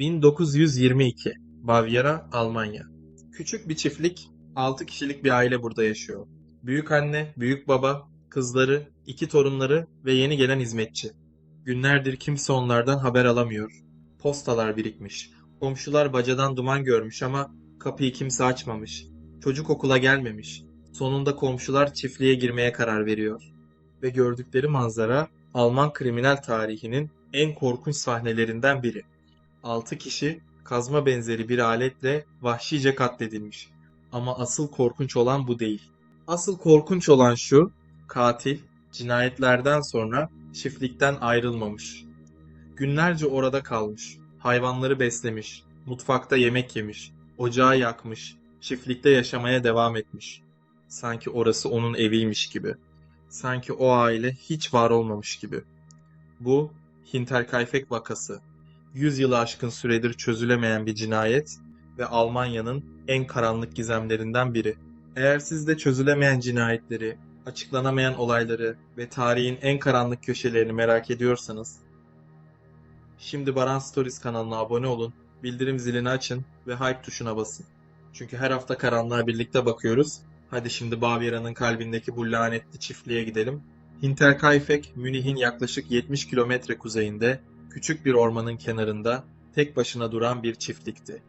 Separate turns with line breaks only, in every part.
1922 Bavyera, Almanya. Küçük bir çiftlik, 6 kişilik bir aile burada yaşıyor. Büyük anne, büyük baba, kızları, iki torunları ve yeni gelen hizmetçi. Günlerdir kimse onlardan haber alamıyor. Postalar birikmiş. Komşular bacadan duman görmüş ama kapıyı kimse açmamış. Çocuk okula gelmemiş. Sonunda komşular çiftliğe girmeye karar veriyor. Ve gördükleri manzara Alman kriminal tarihinin en korkunç sahnelerinden biri. 6 kişi kazma benzeri bir aletle vahşice katledilmiş. Ama asıl korkunç olan bu değil. Asıl korkunç olan şu, katil cinayetlerden sonra çiftlikten ayrılmamış. Günlerce orada kalmış, hayvanları beslemiş, mutfakta yemek yemiş, ocağı yakmış, çiftlikte yaşamaya devam etmiş. Sanki orası onun eviymiş gibi. Sanki o aile hiç var olmamış gibi. Bu Hinterkaifeck vakası. 100 yılı aşkın süredir çözülemeyen bir cinayet ve Almanya'nın en karanlık gizemlerinden biri. Eğer siz de çözülemeyen cinayetleri, açıklanamayan olayları ve tarihin en karanlık köşelerini merak ediyorsanız, şimdi Baran Stories kanalına abone olun, bildirim zilini açın ve hype tuşuna basın. Çünkü her hafta karanlığa birlikte bakıyoruz. Hadi şimdi Baviera'nın kalbindeki bu lanetli çiftliğe gidelim. Hinterkaifeck, Münih'in yaklaşık 70 kilometre kuzeyinde küçük bir ormanın kenarında tek başına duran bir çiftlikti.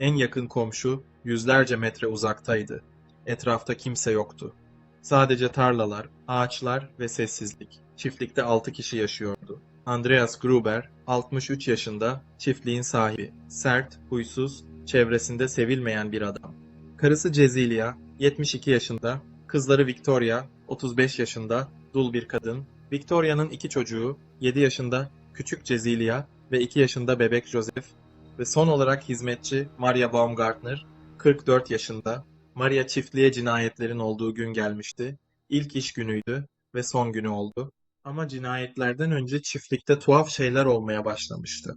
En yakın komşu yüzlerce metre uzaktaydı. Etrafta kimse yoktu. Sadece tarlalar, ağaçlar ve sessizlik. Çiftlikte 6 kişi yaşıyordu. Andreas Gruber, 63 yaşında, çiftliğin sahibi. Sert, huysuz, çevresinde sevilmeyen bir adam. Karısı Cezilia, 72 yaşında, kızları Victoria, 35 yaşında, dul bir kadın. Victoria'nın iki çocuğu, 7 yaşında küçük Cezilia ve 2 yaşında bebek Joseph ve son olarak hizmetçi Maria Baumgartner, 44 yaşında. Maria çiftliğe cinayetlerin olduğu gün gelmişti. İlk iş günüydü ve son günü oldu. Ama cinayetlerden önce çiftlikte tuhaf şeyler olmaya başlamıştı.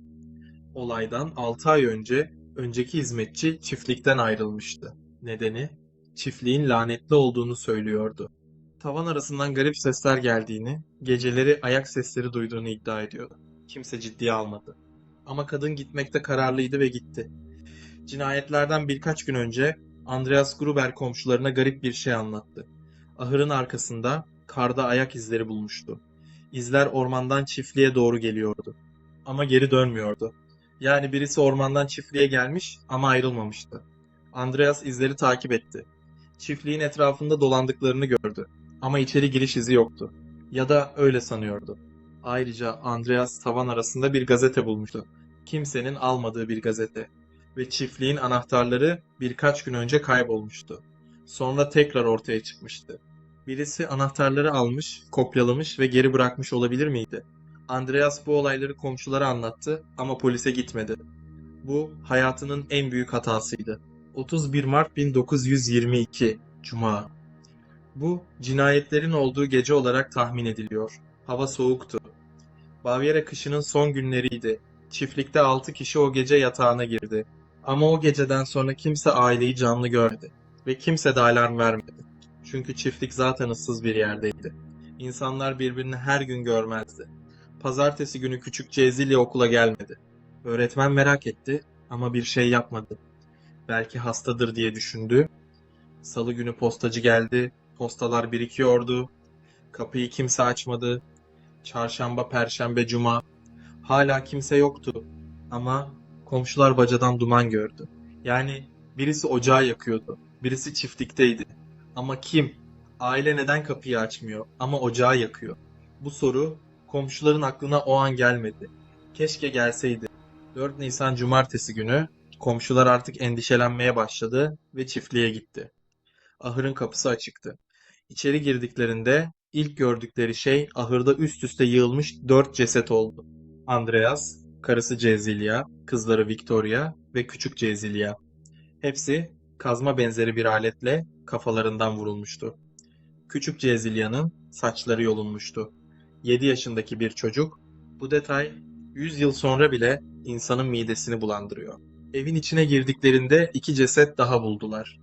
Olaydan 6 ay önce önceki hizmetçi çiftlikten ayrılmıştı. Nedeni çiftliğin lanetli olduğunu söylüyordu. Tavan arasından garip sesler geldiğini, geceleri ayak sesleri duyduğunu iddia ediyordu. Kimse ciddiye almadı. Ama kadın gitmekte kararlıydı ve gitti. Cinayetlerden birkaç gün önce Andreas Gruber komşularına garip bir şey anlattı. Ahırın arkasında karda ayak izleri bulmuştu. İzler ormandan çiftliğe doğru geliyordu. Ama geri dönmüyordu. Yani birisi ormandan çiftliğe gelmiş ama ayrılmamıştı. Andreas izleri takip etti. Çiftliğin etrafında dolandıklarını gördü. Ama içeri giriş izi yoktu. Ya da öyle sanıyordu. Ayrıca Andreas tavan arasında bir gazete bulmuştu. Kimsenin almadığı bir gazete. Ve çiftliğin anahtarları birkaç gün önce kaybolmuştu. Sonra tekrar ortaya çıkmıştı. Birisi anahtarları almış, kopyalamış ve geri bırakmış olabilir miydi? Andreas bu olayları komşulara anlattı ama polise gitmedi. Bu hayatının en büyük hatasıydı. 31 Mart 1922 Cuma. Bu cinayetlerin olduğu gece olarak tahmin ediliyor. Hava soğuktu. Bavyera kışının son günleriydi. Çiftlikte 6 kişi o gece yatağına girdi. Ama o geceden sonra kimse aileyi canlı görmedi. Ve kimse de alarm vermedi. Çünkü çiftlik zaten ıssız bir yerdeydi. İnsanlar birbirini her gün görmezdi. Pazartesi günü küçük Cezilya okula gelmedi. Öğretmen merak etti ama bir şey yapmadı. Belki hastadır diye düşündü. Salı günü postacı geldi. Postalar birikiyordu. Kapıyı kimse açmadı. Çarşamba, perşembe, cuma. Hala kimse yoktu. Ama komşular bacadan duman gördü. Yani birisi ocağı yakıyordu. Birisi çiftlikteydi. Ama kim? Aile neden kapıyı açmıyor ama ocağı yakıyor? Bu soru komşuların aklına o an gelmedi. Keşke gelseydi. 4 Nisan Cumartesi günü komşular artık endişelenmeye başladı ve çiftliğe gitti. Ahırın kapısı açıktı. İçeri girdiklerinde ilk gördükleri şey ahırda üst üste yığılmış dört ceset oldu. Andreas, karısı Cezilia, kızları Victoria ve küçük Cezilia. Hepsi kazma benzeri bir aletle kafalarından vurulmuştu. Küçük Cezilia'nın saçları yolunmuştu. 7 yaşındaki bir çocuk, bu detay 100 yıl sonra bile insanın midesini bulandırıyor. Evin içine girdiklerinde iki ceset daha buldular.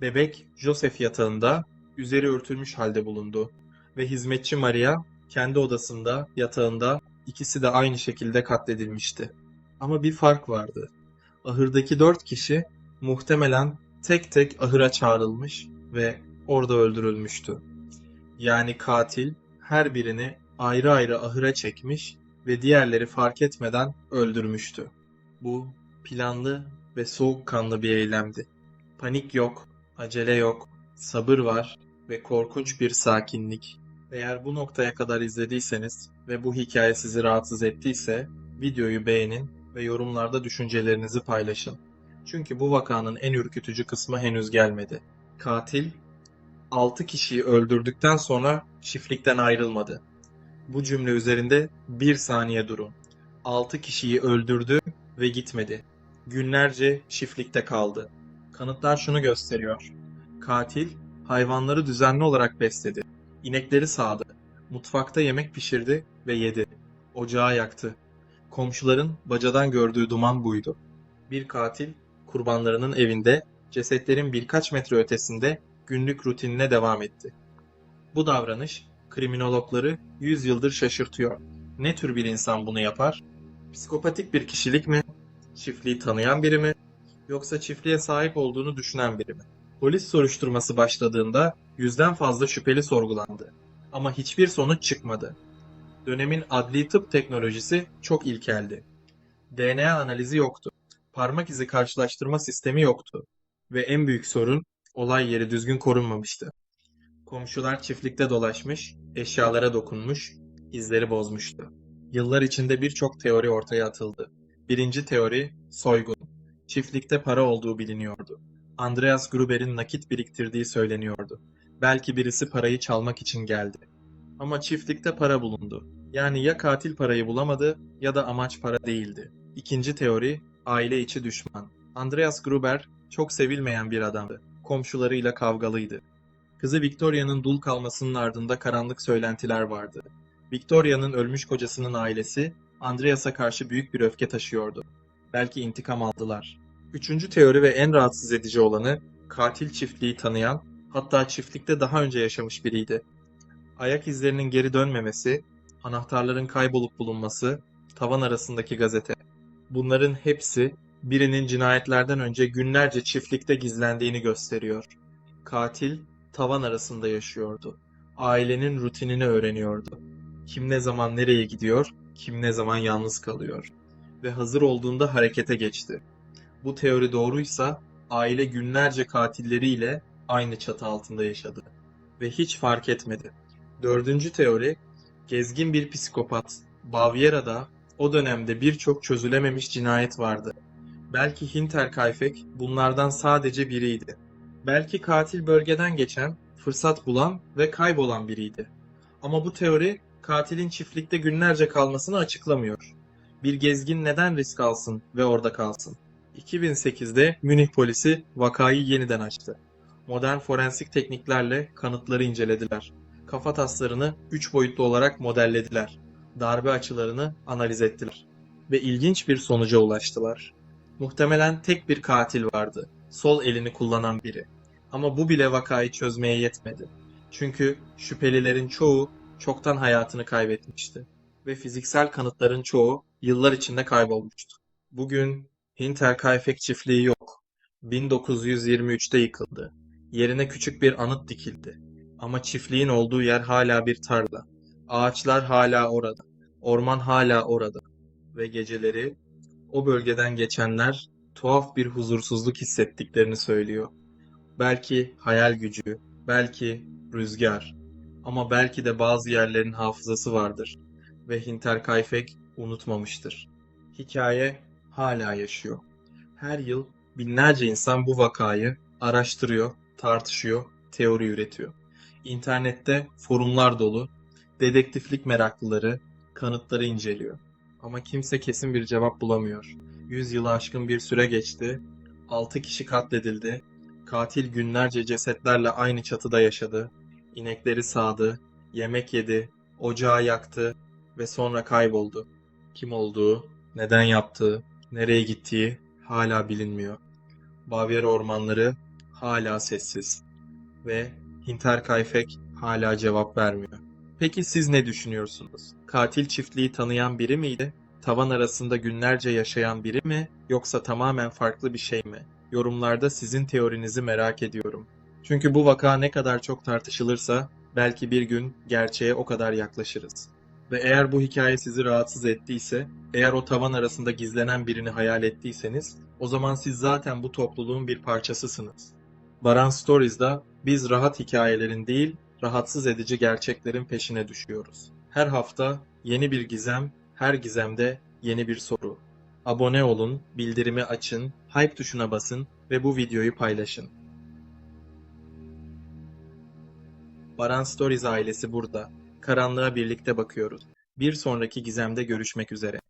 Bebek Joseph yatağında, üzeri örtülmüş halde bulundu ve hizmetçi Maria kendi odasında, yatağında ikisi de aynı şekilde katledilmişti. Ama bir fark vardı. Ahırdaki dört kişi muhtemelen tek tek ahıra çağrılmış ve orada öldürülmüştü. Yani katil her birini ayrı ayrı ahıra çekmiş ve diğerleri fark etmeden öldürmüştü. Bu planlı ve soğukkanlı bir eylemdi. Panik yok, acele yok, sabır var ve korkunç bir sakinlik. Eğer bu noktaya kadar izlediyseniz ve bu hikaye sizi rahatsız ettiyse videoyu beğenin ve yorumlarda düşüncelerinizi paylaşın. Çünkü bu vakanın en ürkütücü kısmı henüz gelmedi. Katil 6 kişiyi öldürdükten sonra çiftlikten ayrılmadı. Bu cümle üzerinde bir saniye durun. 6 kişiyi öldürdü ve gitmedi. Günlerce çiftlikte kaldı. Kanıtlar şunu gösteriyor. Katil hayvanları düzenli olarak besledi. İnekleri sağdı. Mutfakta yemek pişirdi ve yedi. Ocağı yaktı. Komşuların bacadan gördüğü duman buydu. Bir katil kurbanlarının evinde cesetlerin birkaç metre ötesinde günlük rutinine devam etti. Bu davranış kriminologları 100 yıldır şaşırtıyor. Ne tür bir insan bunu yapar? Psikopatik bir kişilik mi? Çiftliği tanıyan biri mi? Yoksa çiftliğe sahip olduğunu düşünen biri mi? Polis soruşturması başladığında yüzden fazla şüpheli sorgulandı. Ama hiçbir sonuç çıkmadı. Dönemin adli tıp teknolojisi çok ilkeldi. DNA analizi yoktu. Parmak izi karşılaştırma sistemi yoktu. Ve en büyük sorun olay yeri düzgün korunmamıştı. Komşular çiftlikte dolaşmış, eşyalara dokunmuş, izleri bozmuştu. Yıllar içinde birçok teori ortaya atıldı. Birinci teori soygun. Çiftlikte para olduğu biliniyordu. Andreas Gruber'in nakit biriktirdiği söyleniyordu. Belki birisi parayı çalmak için geldi. Ama çiftlikte para bulundu. Yani ya katil parayı bulamadı ya da amaç para değildi. İkinci teori aile içi düşman. Andreas Gruber çok sevilmeyen bir adamdı. Komşularıyla kavgalıydı. Kızı Victoria'nın dul kalmasının ardında karanlık söylentiler vardı. Victoria'nın ölmüş kocasının ailesi Andreas'a karşı büyük bir öfke taşıyordu. Belki intikam aldılar. Üçüncü teori ve en rahatsız edici olanı katil çiftliği tanıyan, hatta çiftlikte daha önce yaşamış biriydi. Ayak izlerinin geri dönmemesi, anahtarların kaybolup bulunması, tavan arasındaki gazete. Bunların hepsi birinin cinayetlerden önce günlerce çiftlikte gizlendiğini gösteriyor. Katil tavan arasında yaşıyordu. Ailenin rutinini öğreniyordu. Kim ne zaman nereye gidiyor, kim ne zaman yalnız kalıyor. Ve hazır olduğunda harekete geçti. Bu teori doğruysa aile günlerce katilleriyle aynı çatı altında yaşadı. Ve hiç fark etmedi. Dördüncü teori, gezgin bir psikopat. Bavyera'da o dönemde birçok çözülememiş cinayet vardı. Belki Hinterkaifeck bunlardan sadece biriydi. Belki katil bölgeden geçen, fırsat bulan ve kaybolan biriydi. Ama bu teori katilin çiftlikte günlerce kalmasını açıklamıyor. Bir gezgin neden risk alsın ve orada kalsın? 2008'de Münih polisi vakayı yeniden açtı. Modern forensik tekniklerle kanıtları incelediler. Kafa taslarını 3 boyutlu olarak modellediler. Darbe açılarını analiz ettiler. Ve ilginç bir sonuca ulaştılar. Muhtemelen tek bir katil vardı. Sol elini kullanan biri. Ama bu bile vakayı çözmeye yetmedi. Çünkü şüphelilerin çoğu çoktan hayatını kaybetmişti. Ve fiziksel kanıtların çoğu yıllar içinde kaybolmuştu. Bugün Hinterkaifeck çiftliği yok. 1923'te yıkıldı. Yerine küçük bir anıt dikildi. Ama çiftliğin olduğu yer hala bir tarla. Ağaçlar hala orada. Orman hala orada. Ve geceleri o bölgeden geçenler tuhaf bir huzursuzluk hissettiklerini söylüyor. Belki hayal gücü, belki rüzgar. Ama belki de bazı yerlerin hafızası vardır ve Hinterkaifeck unutmamıştır. Hikaye hala yaşıyor. Her yıl binlerce insan bu vakayı araştırıyor, tartışıyor, teori üretiyor. İnternette forumlar dolu, dedektiflik meraklıları kanıtları inceliyor. Ama kimse kesin bir cevap bulamıyor. 100 yılı aşkın bir süre geçti. 6 kişi katledildi. Katil günlerce cesetlerle aynı çatıda yaşadı. İnekleri sağdı, yemek yedi, ocağı yaktı ve sonra kayboldu. Kim olduğu, neden yaptığı, nereye gittiği hala bilinmiyor. Bavyera ormanları hala sessiz ve Hinterkaifeck hala cevap vermiyor. Peki siz ne düşünüyorsunuz? Katil çiftliği tanıyan biri miydi tavan arasında günlerce yaşayan biri mi yoksa tamamen farklı bir şey mi? Yorumlarda sizin teorinizi merak ediyorum. Çünkü bu vaka ne kadar çok tartışılırsa belki bir gün gerçeğe o kadar yaklaşırız. Ve eğer bu hikaye sizi rahatsız ettiyse, eğer o tavan arasında gizlenen birini hayal ettiyseniz, o zaman siz zaten bu topluluğun bir parçasısınız. Baran Stories'da biz rahat hikayelerin değil, rahatsız edici gerçeklerin peşine düşüyoruz. Her hafta yeni bir gizem, her gizemde yeni bir soru. Abone olun, bildirimi açın, hype tuşuna basın ve bu videoyu paylaşın. Baran Stories ailesi burada. Karanlığa birlikte bakıyoruz. Bir sonraki gizemde görüşmek üzere.